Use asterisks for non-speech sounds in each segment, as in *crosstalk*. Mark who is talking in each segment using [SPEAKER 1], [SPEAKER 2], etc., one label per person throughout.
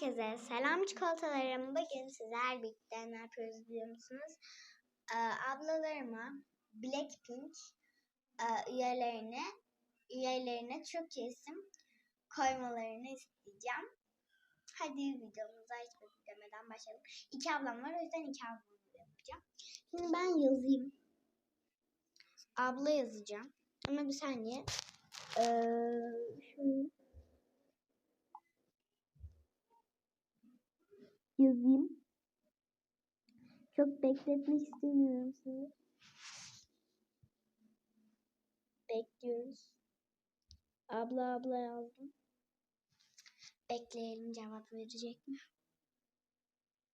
[SPEAKER 1] Herkese selam çikolatalarım. Bugün sizler birlikte ne yapıyoruz biliyor musunuz? Ee, ablalarıma Blackpink e, üyelerine üyelerine Türkçe isim koymalarını isteyeceğim. Hadi videomuza hiç beklemeden başlayalım. İki ablam var o yüzden iki ablamı yapacağım. Şimdi ben yazayım. Abla yazacağım. Ama bir saniye. Ee, şunu yazayım. Çok bekletmek istemiyorum sizi. Bekliyoruz. Abla abla yazdım. Bekleyelim cevap verecek mi?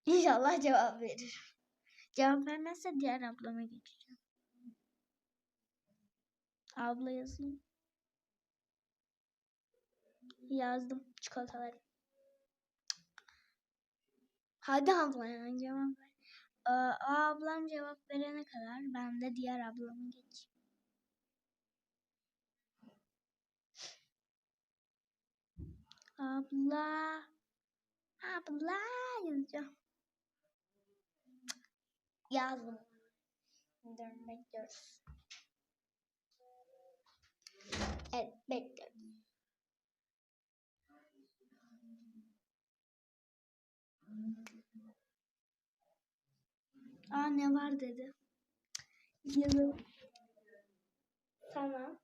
[SPEAKER 1] İnşallah cevap verir. Cevap vermezse diğer ablama geçeceğim. Abla yazayım. Yazdım çikolataları. Hadi abla ya cevap ver. O ablam cevap verene kadar ben de diğer ablamı geçeyim. Abla. Abla yazacağım. Yazdım. Dur bekliyoruz. Evet bekliyoruz. Aa ne var dedi. Yazalım. Sana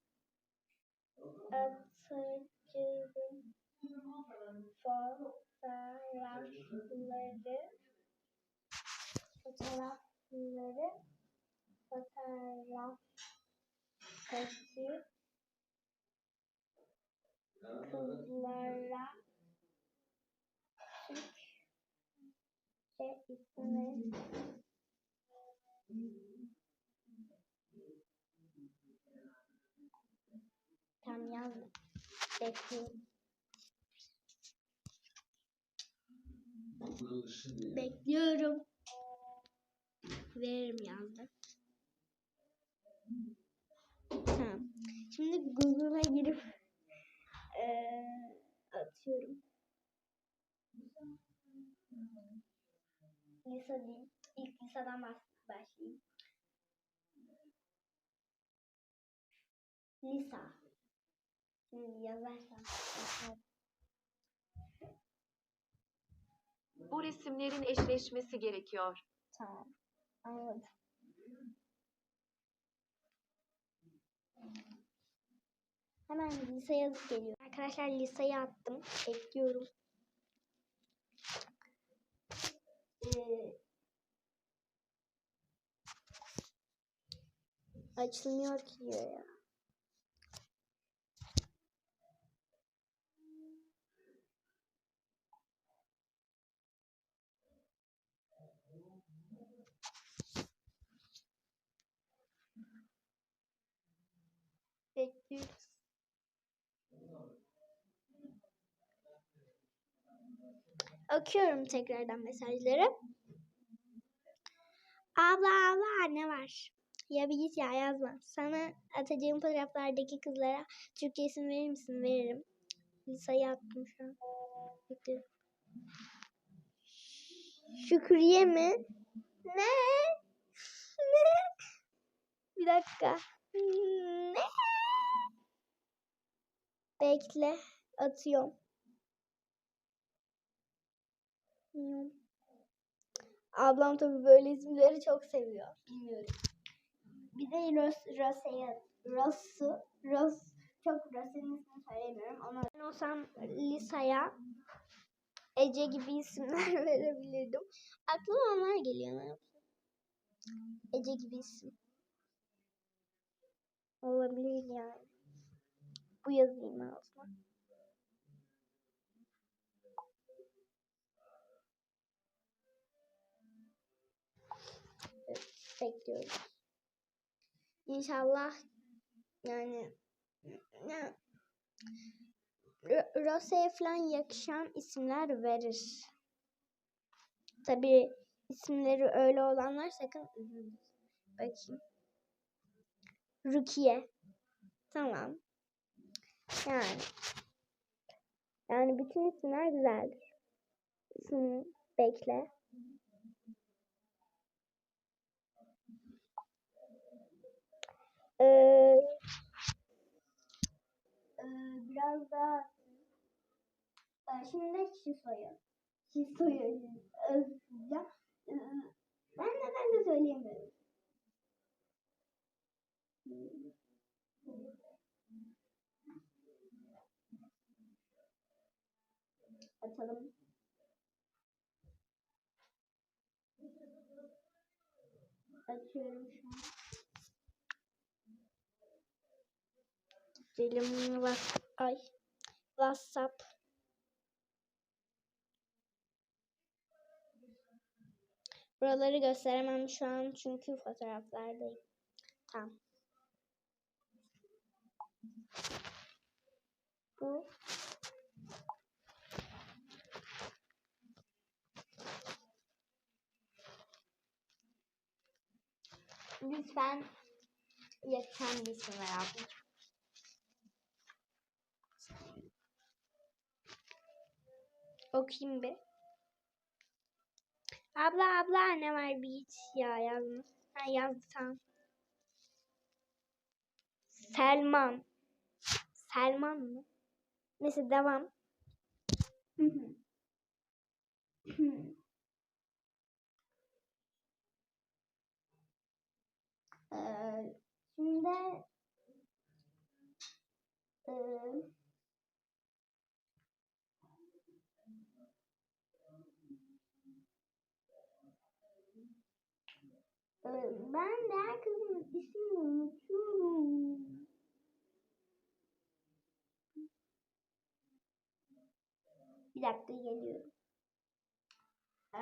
[SPEAKER 1] atacağım fotoğrafları fotoğrafları fotoğraftaki kızlara Türkçe ismi Tam yazdım. Bekliyorum. Bekliyorum. Veririm yazdı. Tamam. Şimdi Google'a girip eee, atıyorum. Lisa diyeyim. İlk Lisa'dan baş- başlayayım. Lisa. Şimdi yazarsam.
[SPEAKER 2] Bu resimlerin eşleşmesi gerekiyor.
[SPEAKER 1] Tamam. Anladım. Hemen lise yazıp geliyor. Arkadaşlar liseye attım. Bekliyorum. Ee, açılmıyor ki diyor ya. Bekliyoruz. Okuyorum tekrardan mesajları. Abla abla ne var? Ya bir git ya yazma. Sana atacağım fotoğraflardaki kızlara Türkçe isim verir misin? Veririm. Lisa'yı attım şu an. Bekliyorum. Şükriye mi? Ne? Ne? Bir dakika. Ne? Bekle. Atıyorum. Ablam tabii böyle isimleri çok seviyor. Bilmiyorum. Bir de Ros, Rose'ye, Rosu, Ros, çok Rose'nin ismini söylemiyorum. Ona ben olsam Lisa'ya Ece gibi isimler *laughs* verebilirdim. Aklıma onlar geliyor. Ne? Ece gibi isim. Olabilir yani. Bu yazayım altına. Evet, bekliyoruz. İnşallah yani Ro- Rose'ye falan yakışan isimler verir. Tabii isimleri öyle olanlar sakın üzülmesin. Bakayım. Rukiye. Tamam. Yani. Yani bütün isimler güzeldir. ismini bekle. Ee, biraz daha Ee, şimdi Şiso'yu. Şiso'yu özleyeceğim. Ben neden de söyleyemiyorum. Açalım. Açıyorum şu an. Gidelim WhatsApp. Ay. WhatsApp. Buraları gösteremem şu an çünkü fotoğraflardayım. Tamam. Bu. Lütfen isim ver abla. Okuyayım bir. Abla abla ne var bir git ya yazmış. Ha yazdı tamam. Selman. Selman mı? Neyse devam. Ee, şimdi e, ben de kızın ismini unutuyorum. Bir dakika geliyorum. Ee,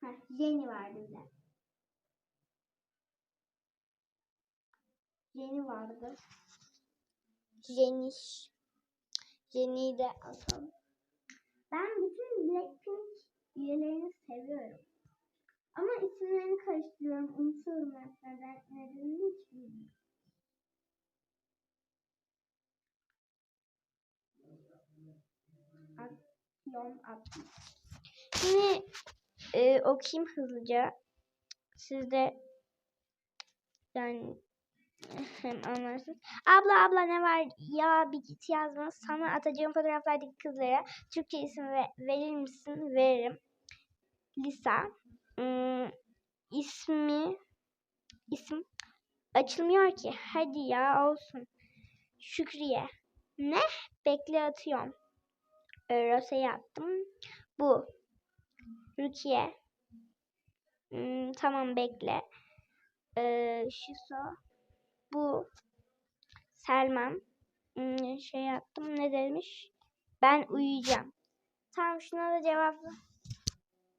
[SPEAKER 1] Heh, Jenny vardı bir de. Jenny vardı. Jenny. Jenny'yi de atalım. Ben bütün Blackpink üyelerini seviyorum. Ama isimlerini karıştırıyorum. Unutuyorum neden, nedenini hiç bilmiyorum. Aksiyon atma. Şimdi e, okuyayım hızlıca. Siz de yani hem anlarsınız. Abla abla ne var ya bir git yazma. Sana atacağım fotoğraflardaki kızlara Türkçe isim ve, verir misin? Veririm. Lisa. Hmm, ismi isim açılmıyor ki. Hadi ya olsun. Şükriye. Ne? Bekle atıyorum. Rosa'ya attım. Bu. Rukiye. Hmm, tamam bekle. Ee, Şiso. Bu. Selman. Hmm, şey yaptım. Ne demiş? Ben uyuyacağım. Tamam şuna da cevap ver.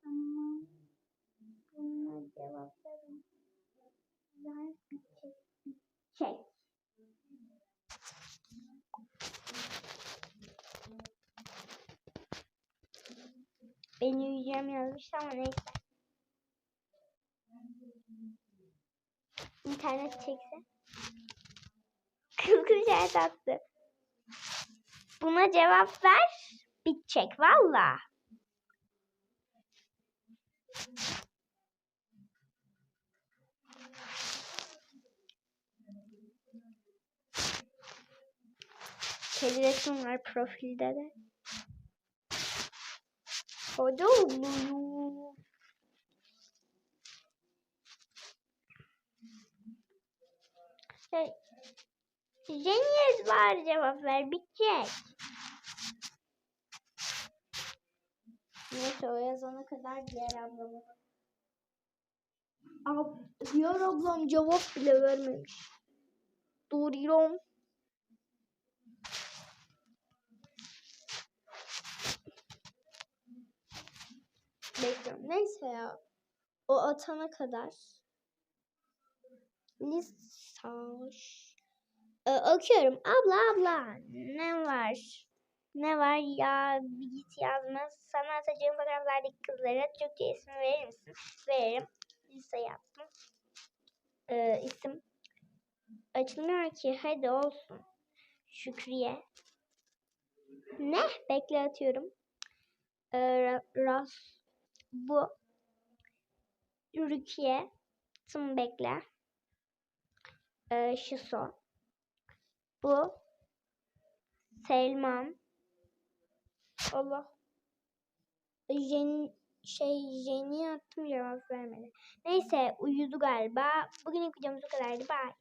[SPEAKER 1] Tamam. Buna cevap verin. Ver bir çek. bir Çek. Ben uyuyacağım yazmış ama neyse. İnternet çekse. Kız işaret attı. Buna cevap ver. Bitecek valla. Kedi resim var profilde de. Hadi oluyor. Şey, Jenny'ez var cevap ver bitecek. Neyse o yazana kadar diğer ablama. Ab diğer ablam cevap bile vermemiş. Duruyorum. Bekliyorum. Neyse ya. O atana kadar. Lisaj. Ee, okuyorum. Abla abla. Ne var? Ne var ya? Bir git yazma. Sana atacağım fotoğraflardaki kızlara Türkçe ismi verir misin? Veririm. Lise yaptım. Ee, isim açılmıyor ki. Hadi olsun. Şükriye. Ne? Bekle atıyorum. Ee, Ra- Ras. Bu. Rukiye. Tım bekle. Şiso. Bu. Selman. Allah. Jen, şey Jen'i attım cevap vermedi. Neyse uyudu galiba. Bugünlük videomuz bu kadardı. Bye.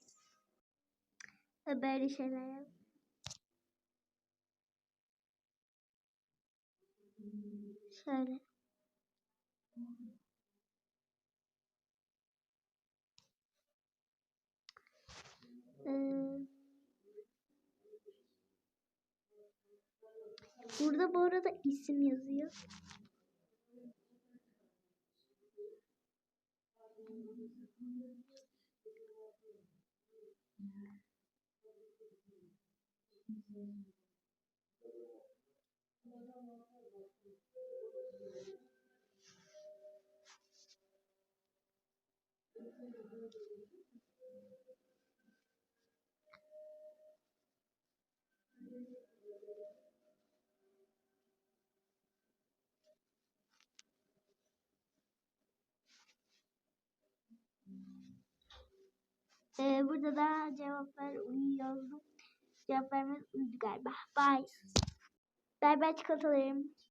[SPEAKER 1] Böyle şeyler yap. Şöyle. Burada bu arada isim yazıyor. Ee, burada da cevaplar yazdım. Cevap vermez uyudu galiba. Bye. Bye bye çikolatalarım.